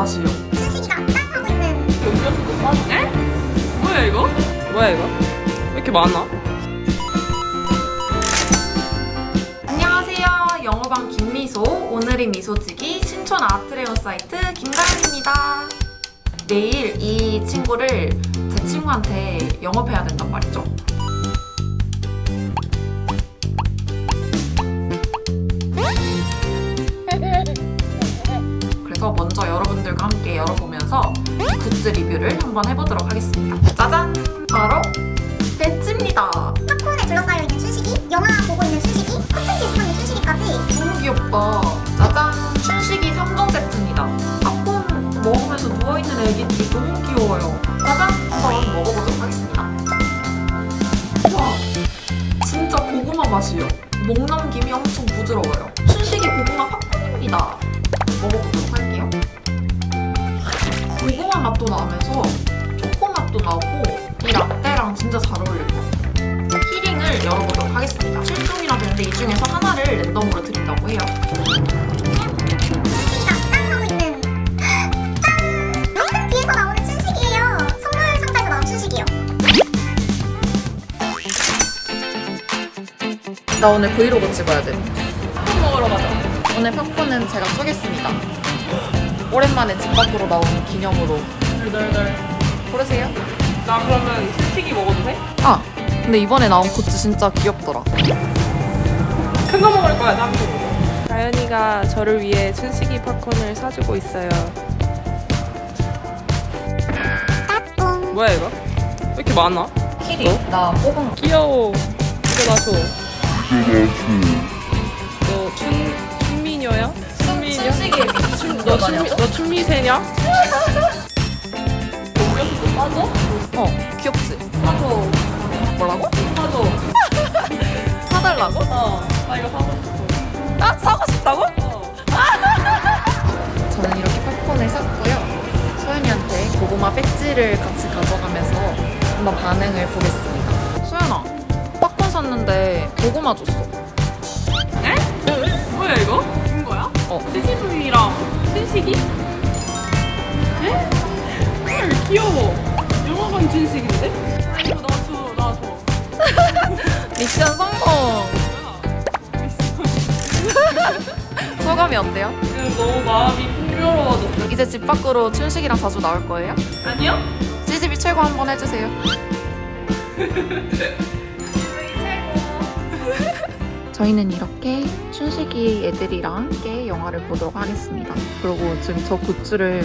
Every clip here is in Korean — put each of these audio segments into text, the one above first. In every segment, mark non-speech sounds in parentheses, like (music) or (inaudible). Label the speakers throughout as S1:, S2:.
S1: 맛이요.
S2: 춘식이가 짠하고 있는
S1: 에? 뭐야 이거? 뭐야 이거? 왜 이렇게 많아? 안녕하세요. 영어방 김미소. 오늘의 미소지기 신촌 아트레어 사이트 김가연입니다. 내일 이 친구를 제 친구한테 영업해야 된단 말이죠. 그래서 여러분들과 함께 열어보면서 이 굿즈 리뷰를 한번 해보도록 하겠습니다. 짜잔! 바로 배지입니다.
S2: 팝콘에 둘러싸여 있는 춘식이, 영화 보고 있는 춘식이, 콘텐츠에 숨어 있는 춘식이까지
S1: 너무 귀엽다. 짜잔! 춘식이 3종 세트입니다. 팝콘 먹으면서 누워있는 애기들이 너무 귀여워요. 짜잔! 한번 먹어보도록 하겠습니다. 와! 진짜 고구마 맛이요. 목 넘김이 엄청 부드러워요. 춘식이 고구마 팝콘입니다. 먹어보도록 할게요. 맛도 나면서 초코 맛도 나고 이 라떼랑 진짜 잘 어울릴 것 같아요. 키링을 열어보도록 하겠습니다. 7종이나 되는데 이 중에서 하나를 랜덤으로 드린다고 해요.
S2: 짠하고 있는 짠! 항상 뒤에서 나오는 춘식이에요. 선물 상자에서 나온 춘식이요.
S1: 나 오늘 브이로그 찍어야 돼. 팝콘 먹으러 가자. 오늘 팝콘은 제가 쏘겠습니다. 오랜만에 집 밖으로 나온 기념으로.
S3: 덜덜덜.
S1: 고르세요.
S3: 나 그러면 스틱이 먹어도 돼?
S1: 아, 근데 이번에 나온 굿즈 진짜 귀엽더라.
S3: 큰 거 먹을 거야, 짬뽕. 다현이가 저를 위해 춘식이 팝콘을 사주고 있어요. 뭐야 이거? 왜 이렇게 많아?
S1: 키링. 나 뽑은 거.
S3: 귀여워. 이거 나 줘. 너 춘, 춘미녀야? 춘미녀?
S1: 춘식이 춤
S3: 너, 춘미, 너 춘미새냐?
S1: 어, 귀엽지?
S3: 사줘.
S1: 뭐라고?
S3: 사줘.
S1: 사달라고?
S3: 어. 나 이거 사고 싶어.
S1: 아, 사고 싶다고?
S3: 어.
S1: 저는 이렇게 팝콘을 샀고요. 소연이한테 고구마 배지를 같이 가져가면서 한번 반응을 보겠습니다. 소연아, 팝콘 샀는데 고구마 줬어.
S3: CCV랑 춘식이? 에? 헐 귀여워. 영화관 춘식인데? 아 이거 나줘 나줘.
S1: 미션 성공! (laughs) 소감이 어때요?
S3: 지금 너무 마음이 풍요로워졌어.
S1: 이제 집 밖으로 춘식이랑 자주 나올 거예요?
S3: 아니요?
S1: CGV 최고 한번 해주세요. (laughs) (laughs) 저희는 이렇게 춘식이 애들이랑 함께 영화를 보도록 하겠습니다. 그리고 지금 저 굿즈를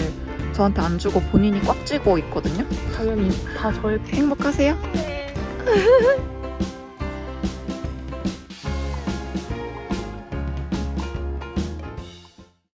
S1: 저한테 안 주고 본인이 꽉 쥐고 있거든요.
S3: 당연히 다 저의
S1: 행복하세요?
S3: 네. (laughs)